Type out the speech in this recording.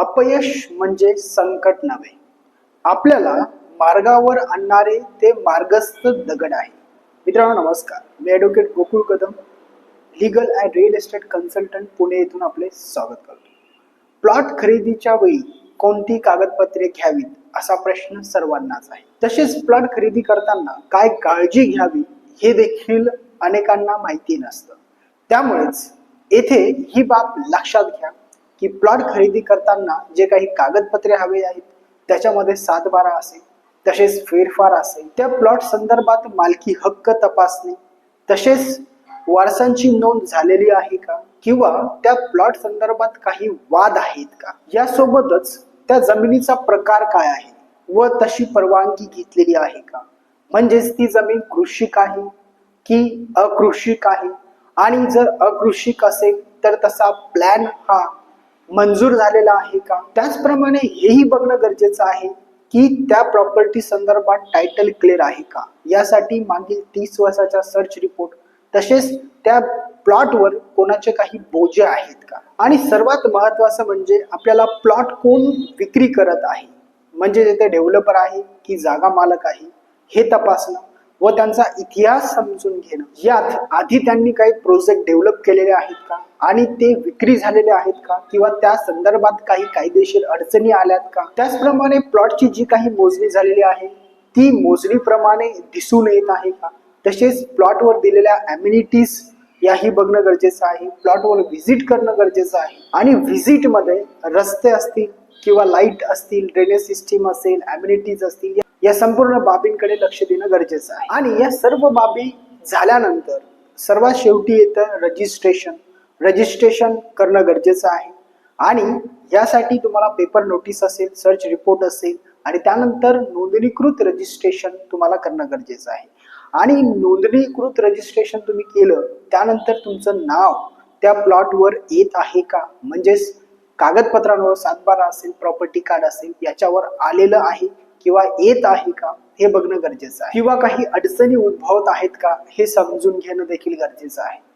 अपयश म्हणजे संकट नव्हे. आपल्याला मार्गावर आणणारे ते मार्गस्थ दगड आहे. मित्रांनो नमस्कार. मी advocate Gokul Kadam legal and real estate consultant Pune येथून आपले स्वागत करतो. प्लॉट खरेदीच्या वेळी कोणती कागदपत्रे घ्यावीत असा प्रश्न सर्वांनाच आहे. तसेच प्लॉट खरेदी करताना काय काळजी घ्यावी हे देखील अनेकांना माहिती नसतं. त्यामुळेच येथे ही बाब लक्षात घ्या. की प्लॉट खरेदी करताना जे काही कागदपत्रे हवे आहेत त्याच्यामध्ये सात बारा असेल तसेच फेरफार असेल त्या प्लॉट संदर्भात मालकी हक्क तपासणे तसेच वारसांची नोंद झालेली आहे का? किंवा त्या प्लॉट संदर्भात काही वाद आहेत का? यासोबतच त्या जमिनीचा प्रकार काय आहे व तशी परवानगी घेतलेली आहे का? म्हणजेच ती जमीन कृषिक आहे की अकृषिक आहे? आणि जर अकृषिक असेल तर तसा प्लॅन हा मंजूर झालेला आहे का? त्याचप्रमाणे हेही बघणं गरजेचं आहे की त्या प्रॉपर्टी संदर्भात टायटल क्लिअर आहे का? यासाठी मागील तीस वर्षाचा सर्च रिपोर्ट तसेच त्या प्लॉटवर कोणाचे काही बोजे आहेत का? आणि सर्वात महत्वाचं म्हणजे आपल्याला प्लॉट कोण विक्री करत आहे? म्हणजे तिथे डेव्हलपर आहे की जागा मालक आहे? हे तपासणं. व त्यांचा इतिहास समजून घेणं. यात आधी त्यांनी काही प्रोजेक्ट डेव्हलप केलेले आहेत का? आणि ते विक्री झालेले आहेत का? किंवा त्या संदर्भात काही कायदेशीर अडचणी आल्यात का? त्याचप्रमाणे प्लॉटची जी काही मोजणी झालेली आहे ती मोजणीप्रमाणे दिसून येत आहे का? तसेच प्लॉटवर दिलेल्या अम्युनिटीज याही बघणं गरजेचं आहे. प्लॉटवर व्हिजिट करणं गरजेचं आहे. आणि व्हिजिटमध्ये रस्ते असतील किंवा लाइट असतील ड्रेनेज सिस्टीम असेल अम्युनिटीज असतील या संपूर्ण बाबींकडे लक्ष देणं गरजेचं आहे. आणि या सर्व बाबी झाल्यानंतर सर्वात शेवटी येतं रजिस्ट्रेशन रजिस्ट्रेशन करणं गरजेचं आहे. आणि यासाठी तुम्हाला पेपर नोटीस असेल सर्च रिपोर्ट असेल आणि त्यानंतर नोंदणीकृत रजिस्ट्रेशन तुम्हाला करणं गरजेचं आहे. आणि नोंदणीकृत रजिस्ट्रेशन तुम्ही केलं त्यानंतर तुमचं नाव त्या प्लॉटवर येत आहे का? म्हणजेच कागदपत्रांवर सातबारा असेल प्रॉपर्टी कार्ड असेल याच्यावर आलेलं आहे. किंवा येत आहे का हे बघणं गरजेचं आहे. किंवा काही अडचणी उद्भवत आहेत का हे समजून घेणं देखील गरजेचं आहे.